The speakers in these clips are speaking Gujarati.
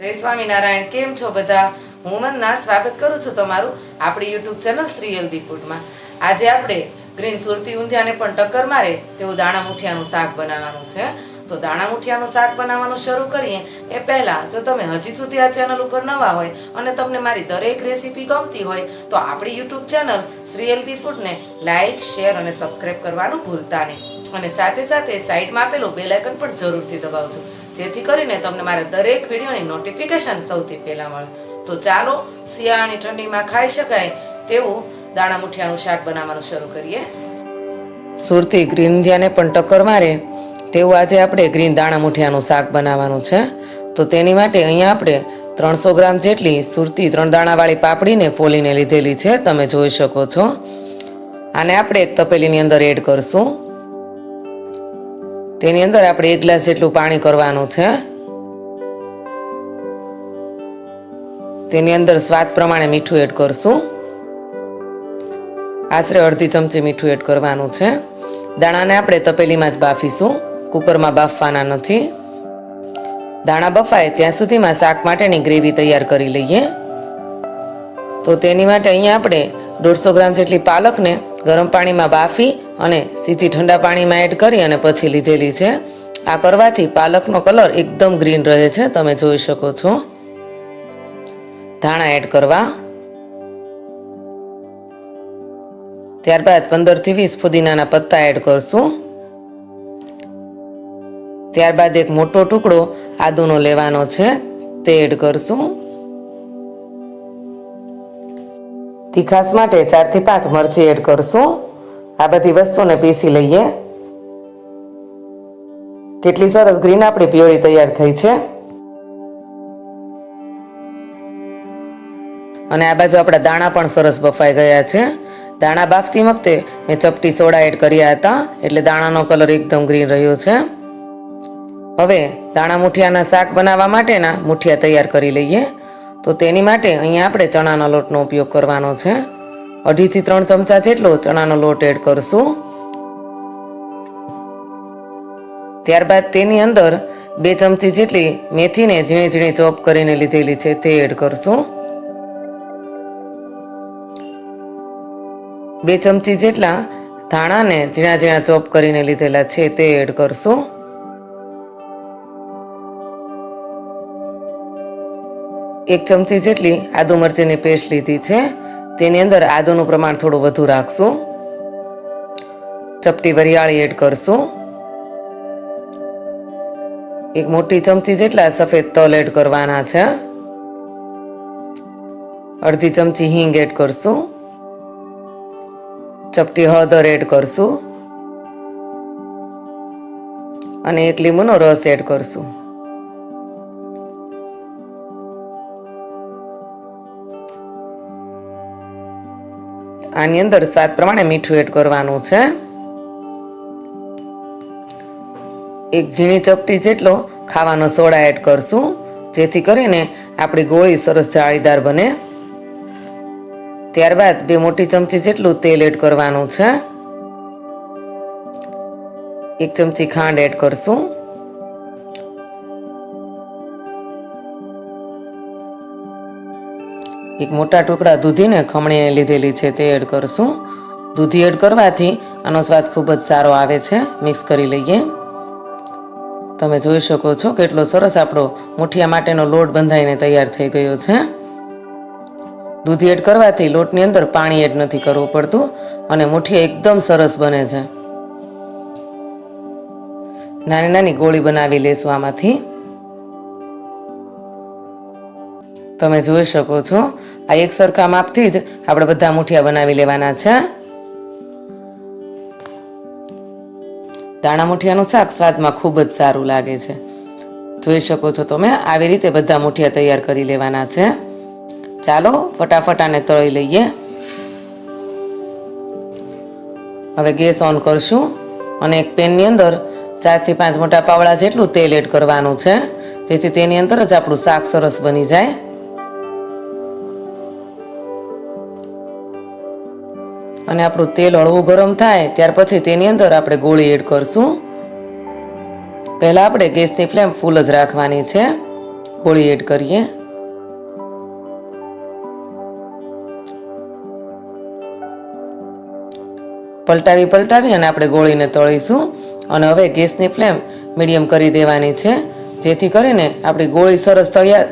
જય સ્વામિનારાયણ, કેમ છો બધા? હું મનના સ્વાગત કરું છું તમારું આપણી યુટ્યુબ ચેનલ શ્રી હેલ્ધી ફૂડમાં. આજે આપણે ગ્રીન સુરતી ઊંધિયાને પણ ટક્કર મારે તેવું દાણા મુઠિયાનું શાક બનાવવાનું છે. તો દાણા મુઠિયાનું શાક બનાવવાનું શરૂ કરીએ એ પહેલાં જો તમે હજી સુધી આ ચેનલ ઉપર નવા હોય અને તમને મારી દરેક રેસીપી ગમતી હોય, તો આપણી યુટ્યુબ ચેનલ શ્રી હેલ્ધી ફૂડને લાઇક શેર અને સબસ્ક્રાઈબ કરવાનું ભૂલતા નહીં. અને સાથે સાથે સાઈડમાં આપેલું બેલાઇકન પણ જરૂરથી દબાવજો. જેથી કરીને તમને મારા દરેક વિડીયોની નોટિફિકેશન સૌથી પહેલાં મળે. તો ચાલો, શિયાળાની ઠંડીમાં ખાઈ શકાય તેવું દાણા મુઠિયાનું શાક બનાવવાનું શરૂ કરીએ. સુરતી ગ્રીન ધ્યાને પણ ટક્કર મારે. તેવું આજે આપણે ગ્રીન દાણા મુઠિયાનું શાક બનાવવાનું છે. તો તેની માટે અહીંયા આપણે ત્રણસો ગ્રામ જેટલી સુરતી ત્રણ દાણાવાળી પાપડીને ફોલીને લીધેલી છે. તમે જોઈ શકો છો. આને આપણે એક તપેલીની અંદર એડ કરશું. તેની અંદર આપણે એક ગ્લાસ જેટલું પાણી કરવાનું છે. તેની અંદર સ્વાદ પ્રમાણે મીઠું એડ કરશું. આશરે અડધી ચમચી મીઠું એડ કરવાનું છે. દાણાને આપણે તપેલીમાં જ બાફીશું. કુકરમાં બાફવાના નથી. દાણા બફાય ત્યાં સુધીમાં શાક માટેની ગ્રેવી તૈયાર કરી લઈએ. તો તેની માટે અહીંયા આપણે દોઢસો ગ્રામ જેટલી પાલકને ગરમ પાણીમાં બાફી અને સીધી ઠંડા પાણીમાં એડ કરી અને પછી લીધેલી છે. આ કરવાથી પાલકનો કલર એકદમ ગ્રીન રહે છે. તમે જોઈ શકો છો. ધાણા એડ કરવા. ત્યારબાદ પંદરથી વીસ ફુદીનાના પત્તા એડ કરશું. ત્યારબાદ એક મોટો ટુકડો આદુનો લેવાનો છે. તે એડ કરશું. તીખાસ માટે ચારથી પાંચ મરચી એડ કરશું. આ બધી વસ્તુને પીસી લઈએ. કેટલી સરસ ગ્રીન આપણી પ્યોરી તૈયાર થઈ છે. અને આ બાજુ આપણા દાણા પણ સરસ બફાઈ ગયા છે. દાણા બાફતી વખતે મેં ચપટી સોડા એડ કર્યા હતા, એટલે દાણાનો કલર એકદમ ગ્રીન રહ્યો છે. હવે દાણા મુઠિયાના શાક બનાવવા માટેના મુઠિયા તૈયાર કરી લઈએ. તો તેની માટે અહીંયા આપણે ચણાના લોટનો ઉપયોગ કરવાનો છે. અઢીથી ત્રણ ચમચા જેટલો ચણાનો લોટ એડ કરશું. ત્યારબાદ તેની અંદર બે ચમચી જેટલી મેથીને ઝીણી ઝીણી ચોપ કરીને લીધેલી છે તે એડ કરશું. બે ચમચી જેટલા ધાણાને ઝીણા ઝીણા ચોપ કરીને લીધેલા છે તે એડ કરશું. એક ચમચી જેટલી આદુ મરચીની પેસ્ટ લીધી છે. તેની અંદર આદુનું પ્રમાણ થોડું વધુ રાખશું. ચપટી વરિયાળી એડ કરશું. એક મોટી ચમચી જેટલા સફેદ તલ એડ કરવાના છે. અડધી ચમચી હિંગ એડ કરશું. ચપટી હળદર એડ કરશું. અને એક લીંબુનો રસ એડ કરશું. આની અંદર સ્વાદ પ્રમાણે મીઠું એડ કરવાનું છે. એક ઝીણી ચપટી જેટલો ખાવાનો સોડા એડ કરશું, જેથી કરીને આપણી ગોળી સરસ જાળીદાર બને. ત્યારબાદ બે મોટી ચમચી જેટલું તેલ એડ કરવાનું છે. એક ચમચી ખાંડ એડ કરશું. એક મોટા ટુકડા દૂધીને ખમણીને લીધેલી છે, તે એડ કરશું. દૂધી એડ કરવાથી આનો સ્વાદ ખૂબ જ સારો આવે છે. મિક્સ કરી લઈએ. તમે જોઈ શકો છો કેટલો સરસ આપણો મુઠિયા માટેનો લોટ બંધાઈને તૈયાર થઈ ગયો છે. દૂધી એડ કરવાથી લોટની અંદર પાણી એડ નથી કરવું પડતું અને મુઠિયા એકદમ સરસ બને છે. નાની નાની ગોળી બનાવી લેશું આમાંથી. તમે જોઈ શકો છો. આ એક સરખા માપથી જ આપણે બધા મુઠિયા બનાવી લેવાના છે. દાણા મુઠિયાનું શાક સ્વાદમાં ખૂબ જ સારું લાગે છે. જોઈ શકો છો તમે, આવી રીતે બધા મુઠિયા તૈયાર કરી લેવાના છે. ચાલો, ફટાફટ આને તળી લઈએ. હવે ગેસ ઓન કરશું અને એક પેનની અંદર ચારથી પાંચ મોટા પાવડા જેટલું તેલ એડ કરવાનું છે. જેથી તેની અંદર જ આપણું શાક સરસ બની જાય. અને આપણું તેલ હળવું ગરમ થાય, ત્યાર પછી તેની અંદર આપણે ગોળી એડ કરશું. પહેલાં આપણે ગેસની ફ્લેમ ફૂલ જ રાખવાની છે. ગોળી એડ કરીએ. પલટાવી પલટાવી અને આપણે ગોળીને તળીશું. અને હવે ગેસની ફ્લેમ મીડિયમ કરી દેવાની છે, જેથી કરીને આપણી ગોળી સરસ તૈયાર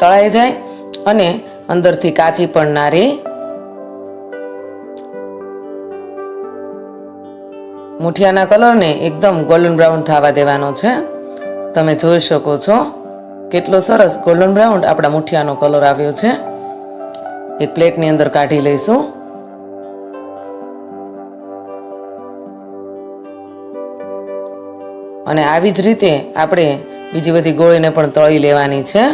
તળાઈ જાય અને અંદરથી કાચી પણ ના રહે. મુઠિયાના કલરને એકદમ ગોલ્ડન બ્રાઉન થવા દેવાનો છે. તમે જોઈ શકો છો કેટલો સરસ ગોલ્ડન બ્રાઉન આપણા મુઠિયાનો કલર આવ્યો છે. એક પ્લેટની અંદર કાઢી લઈશું. અને આવી જ રીતે આપણે બીજી બધી ગોળીને પણ તળી લેવાની છે.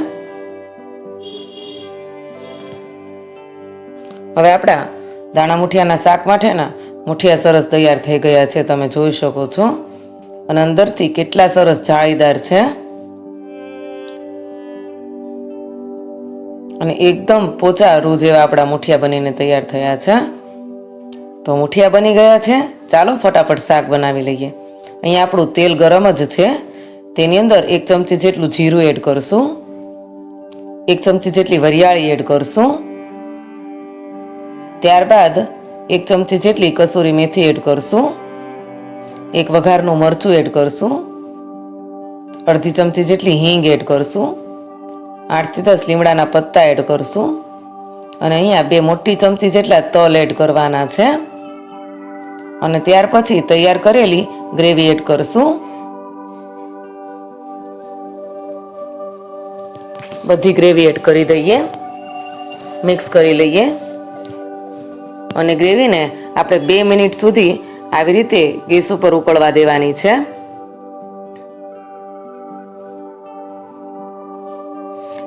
હવે આપણા દાણા મુઠિયાના શાક માટેના મુઠિયા સરસ તૈયાર થઈ ગયા છે, તમે જોઈ શકો છો. અને અંદરથી કેટલા સરસ જાળીદાર છે. અને એકદમ પોચા રૂ જેવા આપણા મુઠિયા બનીને તૈયાર થયા છે. તો મુઠિયા બની ગયા છે. ચાલો ફટાફટ શાક બનાવી લઈએ. અહીંયા આપણું તેલ ગરમ જ છે. તેની અંદર એક ચમચી જેટલું જીરું એડ કરશું. એક ચમચી જેટલી વરિયાળી એડ કરશું. ત્યારબાદ એક ચમચી જેટલી કસૂરી મેથી એડ કરશું. એક વઘારનું મરચું એડ કરશું. અડધી ચમચી જેટલી હિંગ એડ કરશું. આઠથી દસ લીમડાના પત્તા એડ કરશું. અને અહીંયા બે મોટી ચમચી જેટલા તલ એડ કરવાના છે. અને ત્યાર પછી તૈયાર કરેલી ગ્રેવી એડ કરશું. બધી ગ્રેવી એડ કરી દઈએ. મિક્સ કરી લઈએ. અને ગ્રેવીને આપણે બે મિનિટ સુધી આવી રીતે ગેસ ઉપર ઉકળવા દેવાની છે.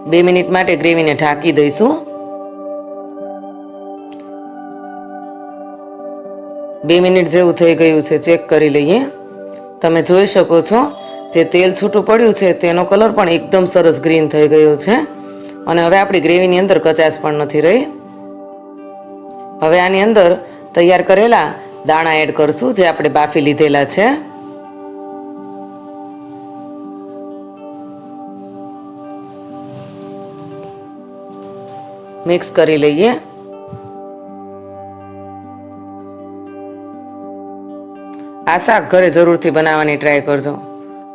બે મિનિટ માટે ગ્રેવીને ઢાંકી દઈશું. બે મિનિટ જેવું થઈ ગયું છે, ચેક કરી લઈએ. તમે જોઈ શકો છો, જે તેલ છૂટું પડ્યું છે, તેનો કલર પણ એકદમ સરસ ગ્રીન થઈ ગયો છે. અને હવે આપણી ગ્રેવીની અંદર કચાશ પણ નથી રહી. હવે આની અંદર તૈયાર કરેલા દાણા એડ કરશું જે આપણે બાફી લીધેલા છે. મિક્સ કરી લઈએ. આ શાક ઘરે જરૂરથી બનાવવાની ટ્રાય કરજો.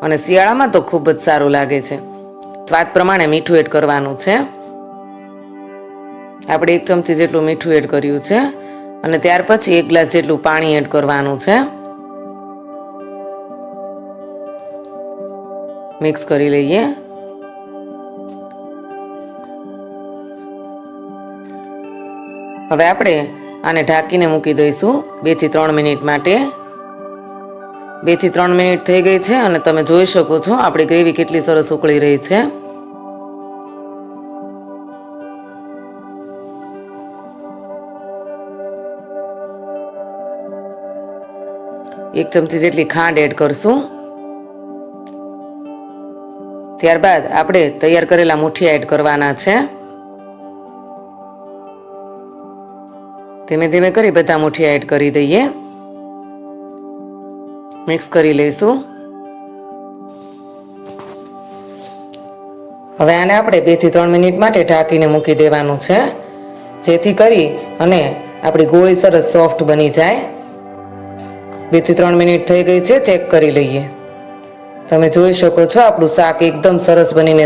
અને શિયાળામાં તો ખૂબ જ સારું લાગે છે. સ્વાદ પ્રમાણે મીઠું એડ કરવાનું છે. આપણે એક ચમચી જેટલું મીઠું એડ કર્યું છે. અને ત્યાર પછી એક ગ્લાસ જેટલું પાણી એડ કરવાનું છે. મિક્સ કરી લઈએ. હવે આપણે આને ઢાંકીને મૂકી દઈશું બેથી ત્રણ મિનિટ માટે. બેથી ત્રણ મિનિટ થઈ ગઈ છે અને તમે જોઈ શકો છો આપણી ગ્રેવી કેટલી સરસ ઉકળી રહી છે. એક ચમચી જેટલી ખાંડ એડ કરશું. ત્યારબાદ આપણે તૈયાર કરેલા મુઠિયા એડ કરવાના છે. ધીમે ધીમે કરી બધા મુઠિયા એડ કરી દઈએ. મિક્સ કરી લઈશું. હવે આને આપણે બેથી ત્રણ મિનિટ માટે ઢાંકીને મૂકી દેવાનું છે. જેથી કરી અને આપણી ગોળી સરસ સોફ્ટ બની જાય. બેથી ત્રણ મિનિટ થઈ ગઈ છે, ચેક કરી લઈએ. તમે જોઈ શકો છો, આપણું શાક એકદમ સરસ બનીને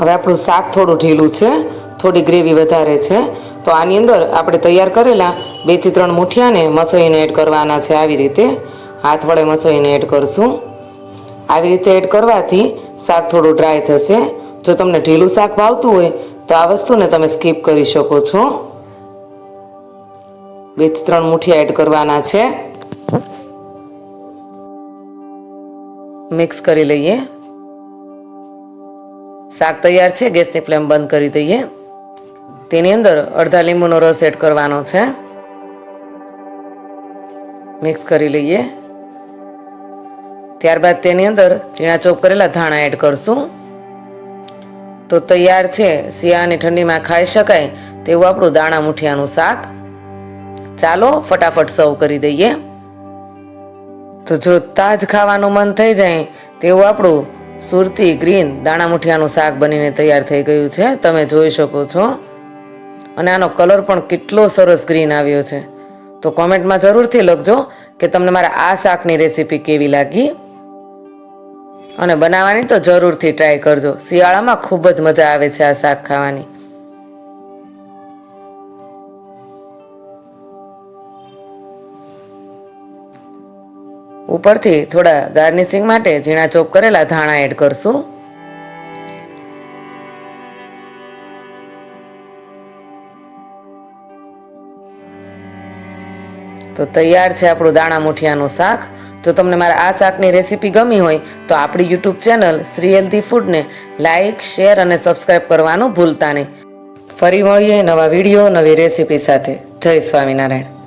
હવે આપણું શાક થોડું ઢીલું છે, થોડી ગ્રેવી વધારે છે. તો આની અંદર આપણે તૈયાર કરેલા બેથી ત્રણ મુઠિયાને મસળીને એડ કરવાના છે આવી રીતે. હાથ વડે મસળીને એડ કરશું. આવી રીતે એડ કરવાથી શાક થોડું ડ્રાય થશે. જો તમને ઢીલું શાક ભાવતું હોય, તો આ વસ્તુને તમે સ્કીપ કરી શકો છો. બે ત્રણ મુઠ્ઠી એડ કરવાના છે. મિક્સ કરી લઈએ. શાક તૈયાર છે, ગેસની ફ્લેમ બંધ કરી દઈએ. તેની અંદર અડધા લીંબુનો રસ એડ કરવાનો છે. મિક્સ કરી લઈએ. ત્યારબાદ તેની અંદર ઝીણા ચોપ કરેલા ધાણા એડ કરશું. તો તૈયાર છે, શિયાળાની ઠંડીમાં ખાઈ શકાય તેવું આપણું દાણા મુઠિયાનું શાક. ચાલો ફટાફટ સર્વ કરી દઈએ. તો જ ખાવાનું મન થઈ જાય, તેવું આપણું સુરતી ગ્રીન દાણા મુઠિયાનું શાક બનીને તૈયાર થઈ ગયું છે. તમે જોઈ શકો છો. અને આનો કલર પણ કેટલો સરસ ગ્રીન આવ્યો છે. તો કોમેન્ટમાં જરૂરથી લખજો કે તમને મારા આ શાકની રેસીપી કેવી લાગી. અને બનાવવાની તો જરૂરથી ટ્રાય કરજો. શિયાળામાં ખૂબ જ મજા આવે છે આ શાક ખાવાની. ઉપરથી થોડા ગાર્નિશિંગ માટે ઝીણા ચોપ કરેલા ધાણા એડ કરશું. તો તૈયાર છે આપણું દાણા મુઠિયાનું શાક. જો તમને મારા આ શાકની રેસીપી ગમી હોય તો આપણી યુટ્યુબ ચેનલ શ્રી હેલ્ધી ફૂડને લાઇક શેર અને સબસ્ક્રાઈબ કરવાનું ભૂલતા નહીં. ફરી મળીએ નવા વીડિયો, નવી રેસીપી સાથે. જય સ્વામિનારાયણ.